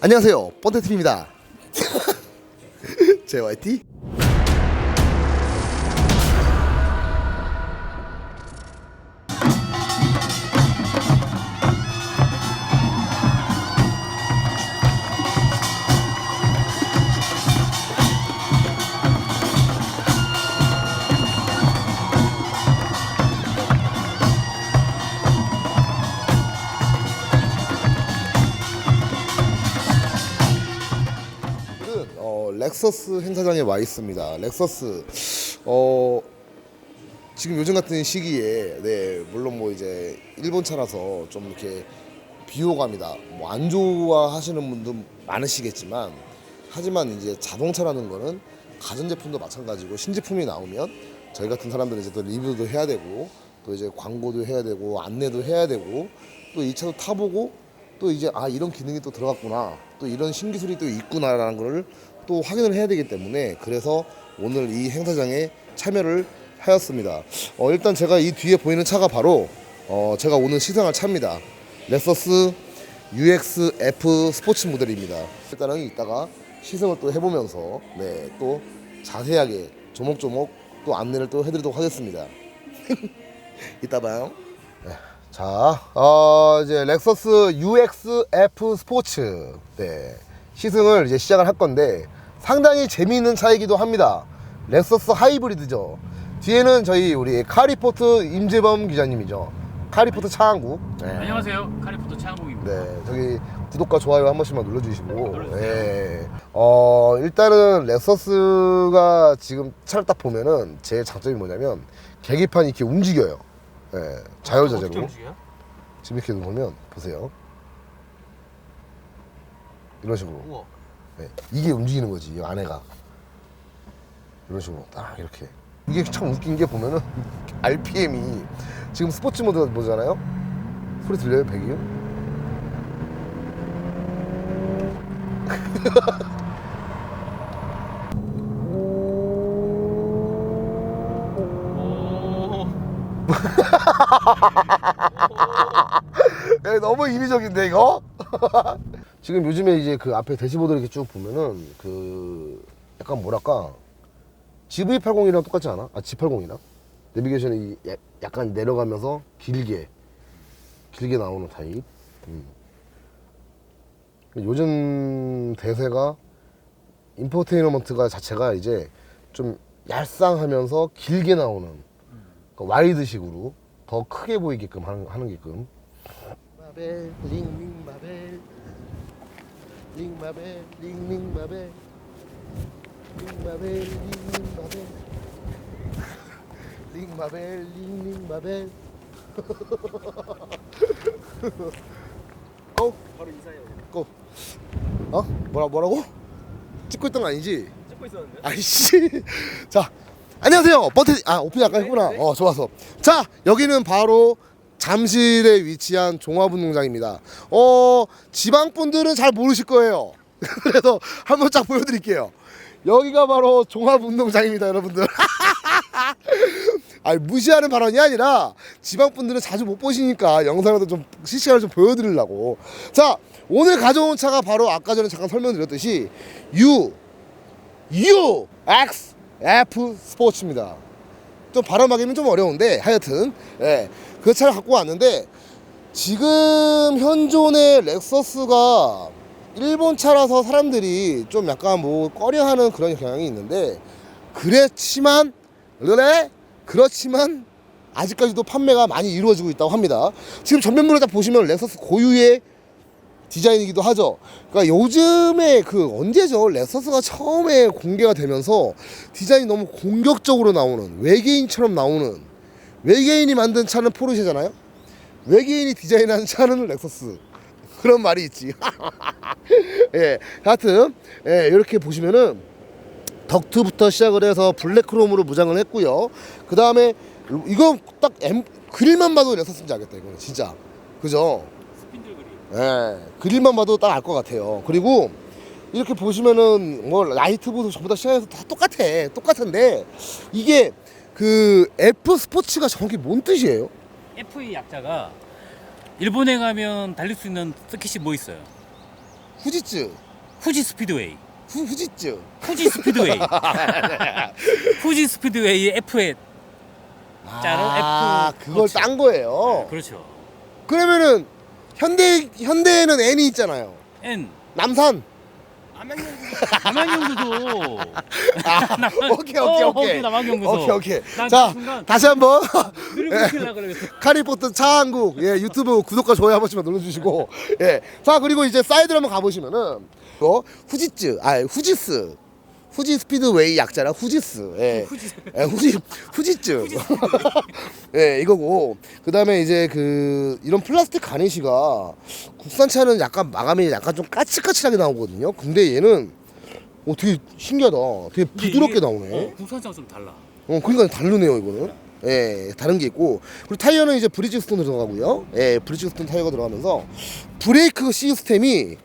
안녕하세요. 번테팀입니다. JYT. 렉서스 행사장에 와 있습니다. 렉서스 어 지금 요즘 같은 시기에 네 물론 뭐 이제 일본 차라서 좀 이렇게 비호감이다 뭐 안 좋아하시는 분도 많으시겠지만 하지만 이제 자동차라는 거는 가전제품도 마찬가지고 신제품이 나오면 저희 같은 사람들은 이제 또 리뷰도 해야 되고 또 이제 광고도 해야 되고 안내도 해야 되고 또 이 차도 타보고 또 이제 아 이런 기능이 또 들어갔구나 또 이런 신기술이 또 있구나라는 거를 또 확인을 해야 되기 때문에 그래서 오늘 이 행사장에 참여를 하였습니다. 어, 일단 제가 이 뒤에 보이는 차가 바로 어, 제가 오늘 시승할 차입니다. 렉서스 UX-F 스포츠 모델입니다. 일단은 이따가 시승을 또 해보면서 네, 또 자세하게 조목조목 또 안내를 또 해드리도록 하겠습니다. 이따 봐요. 네. 자, 어, 이제 렉서스 UX-F 스포츠 네, 시승을 이제 시작을 할 건데 상당히 재미있는 차이기도 합니다. 렉서스 하이브리드죠. 뒤에는 저희 우리 카리포트 임재범 기자님이죠. 카리포트 차한국. 네. 안녕하세요. 카리포터 차항공입니다. 네, 저기 구독과 좋아요 한 번씩만 눌러주시고, 네. 어, 일단은 렉서스가 지금 차를 딱 보면은 제일 장점이 뭐냐면 계기판이 이렇게 움직여요. 네, 자유자재로. 지금 이렇게 보면 보세요. 이런 식으로. 우와. 네, 이게 움직이는 거지, 이 안에가. 이런 식으로 딱 이렇게. 이게 참 웃긴 게 보면은 RPM이 지금 스포츠 모드 모드잖아요. 소리 들려요, 배기? 오. 네, 너무 인위적인데 이거? 지금 요즘에 이제 그 앞에 대시보드 이렇게 쭉 보면은 그 약간 뭐랄까 GV80이랑 똑같지 않아? 아 G80이랑 내비게이션이 야- 약간 내려가면서 길게 길게 나오는 타입. 음. 요즘 대세가 인포테인먼트가 자체가 이제 좀 얄쌍하면서 길게 나오는 그러니까 와이드식으로 더 크게 보이게끔 하는, 하는 게끔 마벨 링링 마벨 링 마벨 링링 마벨 링 마벨 링링 마벨 링 마벨 링링 마벨 고 바로 인사해요. 고 어? 뭐라 뭐라고? 찍고 있던 거 아니지? 찍고 있었는데. 아이씨. 자, 안녕하세요. 버트 아 오픈 아까 했구나. 어 좋아서. 자 여기는 바로 잠실에 위치한 종합운동장입니다. 어 지방 분들은 잘 모르실 거예요. 그래서 한번 쫙 보여드릴게요. 여기가 바로 종합운동장입니다, 여러분들. 아니 무시하는 발언이 아니라 지방 분들은 자주 못 보시니까 영상으로도 좀 실시간으로 좀 보여드리려고. 자 오늘 가져온 차가 바로 아까 전에 잠깐 설명드렸듯이 U U X F 스포츠입니다. 좀 발음하기는 좀 어려운데 하여튼 예, 그 차를 갖고 왔는데 지금 현존의 렉서스가 일본 차라서 사람들이 좀 약간 뭐 꺼려하는 그런 경향이 있는데 그렇지만 그래 그렇지만 아직까지도 판매가 많이 이루어지고 있다고 합니다. 지금 전면부를 딱 보시면 렉서스 고유의 디자인이기도 하죠. 그러니까 요즘에 그 언제죠? 렉서스가 처음에 공개가 되면서 디자인이 너무 공격적으로 나오는 외계인처럼 나오는 외계인이 만든 차는 포르쉐잖아요. 외계인이 디자인한 차는 렉서스. 그런 말이 있지. 예, 하여튼 예, 이렇게 보시면은 덕트부터 시작을 해서 블랙크롬으로 무장을 했고요. 그 다음에 이거 딱 M, 그릴만 봐도 렉서스인지 알겠다. 이거는 진짜 그죠? 스핀들 그리. 예, 그릴만 봐도 딱 알 것 같아요. 그리고 이렇게 보시면은 뭐 라이트보드 전부 다 시작해서 다 똑같아. 똑같은데 이게 그 F 스포츠가 정확히 뭔 뜻이에요? FE 약자가 일본에 가면 달릴 수 있는 스킷이 뭐 있어요? 후지츠 후지 스피드웨이. 후, 후지츠 후지 스피드웨이. 후지 스피드웨이 F에 자로 아 F 그걸 터치. 딴 거예요 그렇죠. 그러면은 현대 현대에는 N이 있잖아요 N. 남산 남한연구소. 아, 오케이 오케이 어, 오케이. 오케이 오케이. 난자 순간 다시 한번. 그리고 그랬어. 카리포트 차한국. 예 유튜브 구독과 좋아요 한 번씩만 눌러주시고. 예자 그리고 이제 사이드로 한번 가보시면은 후지츠 아 후지스 후지 스피드웨이 약자라 후지스 예, 후지. 예 후지 후지츠 예 이거고 그 다음에 이제 그 이런 플라스틱 가니시가 국산차는 약간 마감이 약간 좀 까칠까칠하게 나오거든요 근데 얘는 어 되게 신기하다 되게 부드럽게 나오네 어, 국산차가 좀 달라. 어, 그러니까 다르네요, 이거는. 예, 다른 게 있고. 그리고 타이어는 이제 브리지스톤 들어가고요. 예, 브리지스톤 타이어가 들어가면서 브레이크 시스템이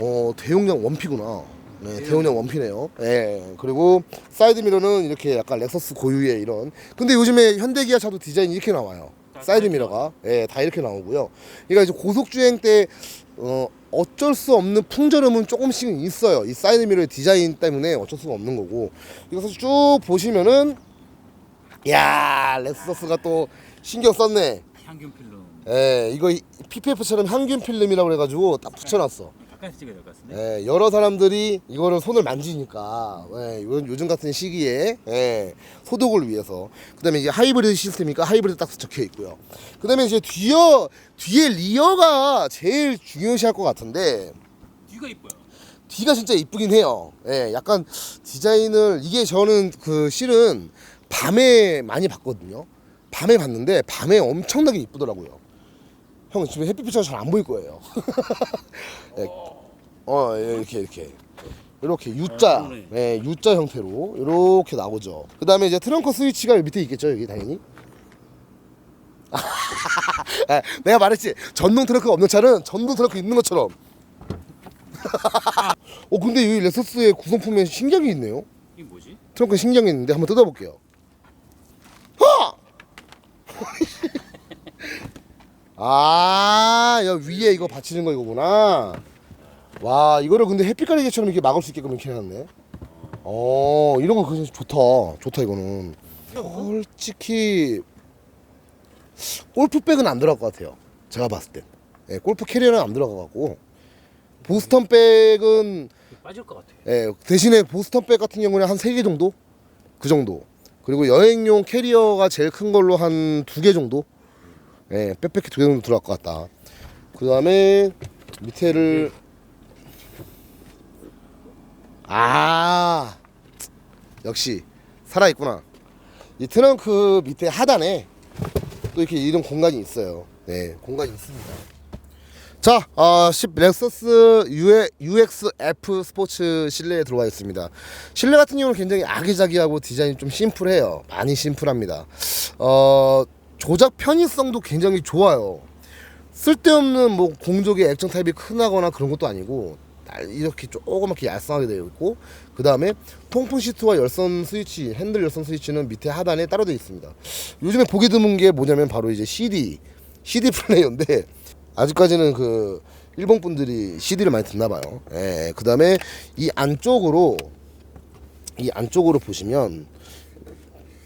어, 대용량 원피구나. 네, 대용량 원피네요. 예. 그리고 사이드 미러는 이렇게 약간 렉서스 고유의 이런. 근데 요즘에 현대 기아 차도 디자인이 이렇게 나와요. 다 사이드 미러가. 예, 다 이렇게 나오고요. 그러니까 이제 고속 주행 때 어, 어쩔 수 없는 풍절음은 조금씩은 있어요. 이 사이드 미러의 디자인 때문에 어쩔 수가 없는 거고. 이거 사실 쭉 보시면은 야, 렉서스가 또 신경 썼네. 향균 필름. 예, 이거 PPF처럼 향균 필름이라고 그래가지고 딱 붙여놨어. 가까이서 찍어야 될 것 같은데. 예, 여러 사람들이 이거를 손을 만지니까 예, 요- 요즘 같은 시기에 예, 소독을 위해서 그다음에 이제 하이브리드 시스템이니까 하이브리드 딱 적혀 있고요. 그다음에 이제 뒤에 뒤에 리어가 제일 중요시할 것 같은데 뒤가 이뻐요. 뒤가 진짜 이쁘긴 해요. 예, 약간 디자인을 이게 저는 그 실은 밤에 많이 봤거든요. 밤에 봤는데 밤에 엄청나게 이쁘더라고요. 형 지금 햇빛이 잘안 보일 거예요. 예, 어 예, 이렇게 이렇게 이렇게 U자, 아, 그러네. 예, U자 형태로 이렇게 나오죠. 그 다음에 이제 트렁크 스위치가 여기 밑에 있겠죠, 여기 당연히. 예, 내가 말했지 전동 트렁크가 없는 차는 전동 트렁크 있는 것처럼. 어 근데 여기 렉서스의 구성품에 신경이 있네요. 이게 뭐지? 트렁크에 신경이 있는데 한번 뜯어볼게요. 아, 여 위에 이거 받치는 거 이거구나. 와, 이거를 근데 햇빛 가리개처럼 이렇게 막을 수 있게끔 이렇게 해놨네. 어, 이런 거 그냥 좋다. 좋다 이거는. 솔직히 골프백은 안 들어갈 것 같아요. 제가 봤을 때. 예, 골프 캐리어는 안 들어가고 보스턴 백은 빠질 것 같아. 예, 대신에 보스턴 백 같은 경우는 한 세 개 정도? 그 정도. 그리고 여행용 캐리어가 제일 큰 걸로 한 두 개 정도? 예, 백팩 두개 정도 들어갈 것 같다. 그 다음에 밑에를 아 역시 살아있구나. 이 트렁크 밑에 하단에 또 이렇게 이런 공간이 있어요. 네, 공간이 있습니다. 자, 어, 10 렉서스 UXF 스포츠 실내에 들어와 있습니다. 실내 같은 경우는 굉장히 아기자기하고 디자인이 좀 심플해요. 많이 심플합니다. 어, 조작 편의성도 굉장히 좋아요. 쓸데없는 뭐 공족의 액정 타입이 크나거나 그런 것도 아니고 날- 이렇게 조그맣게 얄쌍하게 되어 있고 그 다음에 통풍 시트와 열선 스위치 핸들 열선 스위치는 밑에 하단에 따로 되어 있습니다 요즘에 보기 드문 게 뭐냐면 바로 이제 CD CD 플레이어인데 아직까지는 그 일본 분들이 CD를 많이 듣나 봐요 예, 그 다음에 이 안쪽으로 이 안쪽으로 보시면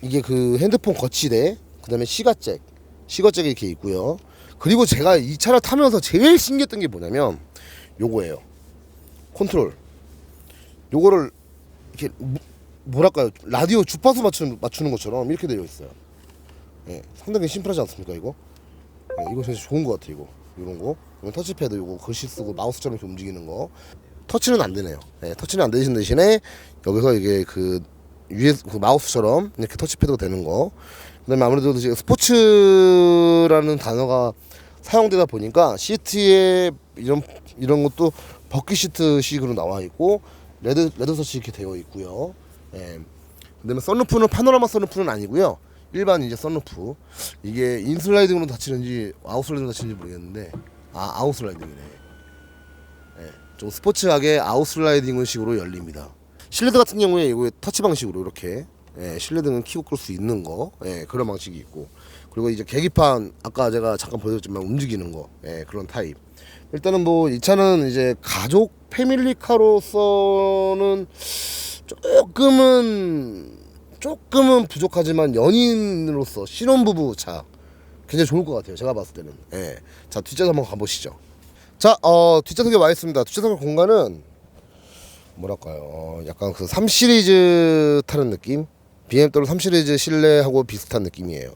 이게 그 핸드폰 거치대 그 다음에 시가잭 시가잭이 이렇게 있고요. 그리고 제가 이 차를 타면서 제일 신기했던 게 뭐냐면 요거예요. 컨트롤. 요거를 이렇게 뭐- 뭐랄까요? 라디오 주파수 맞추는, 맞추는 것처럼 이렇게 되어 있어요. 예, 상당히 심플하지 않습니까 이거? 예, 이거 진짜 좋은 것 같아 이거. 이런 거. 터치패드 요거 글씨 쓰고 마우스처럼 이렇게 움직이는 거. 터치는 안 되네요. 예, 터치는 안 되신 대신에 여기서 이게 그 위에 그 마우스처럼 이렇게 터치패드가 되는 거 그다음에 아무래도 스포츠라는 단어가 사용되다 보니까 시트에 이런 이런 것도 버킷 시트식으로 나와 있고 레드 레드 서치 이렇게 되어 있고요. 예. 그다음에 썬루프는 파노라마 썬루프는 아니고요. 일반 이제 썬루프 이게 인슬라이딩으로 닫히는지 아웃슬라이딩으로 닫히는지 모르겠는데 아 아웃슬라이딩이네. 예. 좀 스포츠하게 아웃슬라이딩 식으로 열립니다. 실내등 같은 경우에 이거 터치 방식으로 이렇게 예, 실내 등은 키고 끌 수 있는 거 예, 그런 방식이 있고 그리고 이제 계기판 아까 제가 잠깐 보여줬지만 움직이는 거 예, 그런 타입 일단은 뭐 이 차는 이제 가족 패밀리카로서는 조금은 조금은 부족하지만 연인으로서 신혼부부 차 굉장히 좋을 것 같아요. 제가 봤을 때는. 예. 자 뒷좌석 한번 가보시죠. 자, 어, 뒷좌석에 와 있습니다. 뒷좌석 공간은 뭐랄까요? 어, 약간 그 3 시리즈 타는 느낌? BMW 3 시리즈 실내하고 비슷한 느낌이에요.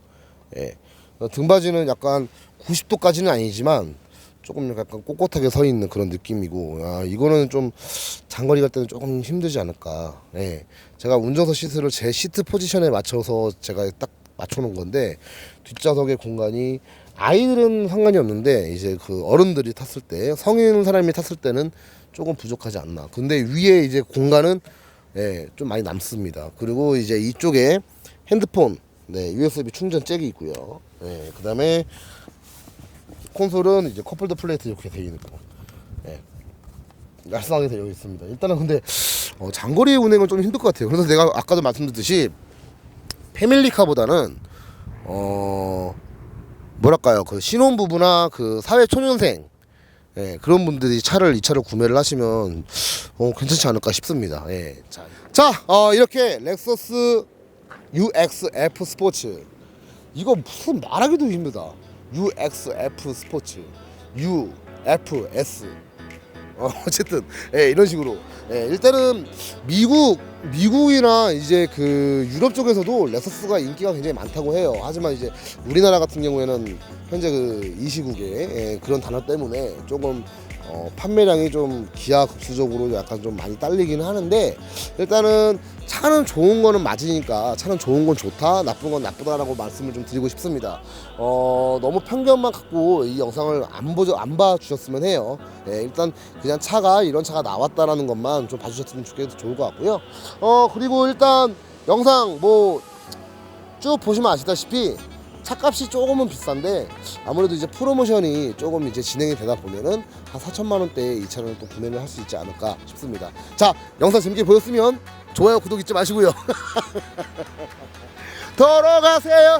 예. 어, 등받이는 약간 90도까지는 아니지만 조금 약간 꼿꼿하게 서 있는 그런 느낌이고 아, 이거는 좀 장거리 갈 때는 조금 힘들지 않을까. 예. 제가 운전석 시트를 제 시트 포지션에 맞춰서 제가 딱 맞춰 놓은 건데 뒷좌석의 공간이 아이들은 상관이 없는데 이제 그 어른들이 탔을 때 성인 사람이 탔을 때는 조금 부족하지 않나. 근데 위에 이제 공간은 예, 좀 많이 남습니다. 그리고 이제 이쪽에 핸드폰, 네, USB 충전 잭이 있고요. 예, 그 다음에 콘솔은 이제 커플드 플레이트 이렇게 되어 있고, 예, 날씬하게 되어 있습니다. 일단은 근데 어, 장거리 운행은 좀 힘들 것 같아요. 그래서 내가 아까도 말씀드렸듯이 패밀리카보다는 어 뭐랄까요 그 신혼부부나 그 사회 초년생 예, 그런 분들이 차를 이 차를 구매를 하시면 어, 괜찮지 않을까 싶습니다. 예. 자, 자 어, 이렇게 렉서스 UXF 스포츠 이거 무슨 말하기도 힘들다. UXF 스포츠 UFS 어, 어쨌든 예, 이런 식으로 예, 일단은 미국 미국이나 이제 그 유럽 쪽에서도 렉서스가 인기가 굉장히 많다고 해요. 하지만 이제 우리나라 같은 경우에는 현재 그 이 시국에 예, 그런 단어 때문에 조금 어, 판매량이 좀 기하급수적으로 약간 좀 많이 딸리기는 하는데 일단은 차는 좋은 거는 맞으니까 차는 좋은 건 좋다 나쁜 건 나쁘다라고 말씀을 좀 드리고 싶습니다. 어, 너무 편견만 갖고 이 영상을 안 보죠 안 봐주셨으면 해요. 예, 일단 그냥 차가 이런 차가 나왔다라는 것만 좀 봐주셨으면 좋겠 좋을 것 같고요. 어 그리고 일단 영상 뭐 쭉 보시면 아시다시피 차값이 조금은 비싼데 아무래도 이제 프로모션이 조금 이제 진행이 되다 보면은 한 4천만 원대에 이 차를 또 구매를 할 수 있지 않을까 싶습니다. 자 영상 재밌게 보셨으면 좋아요 구독 잊지 마시고요. 들어가세요.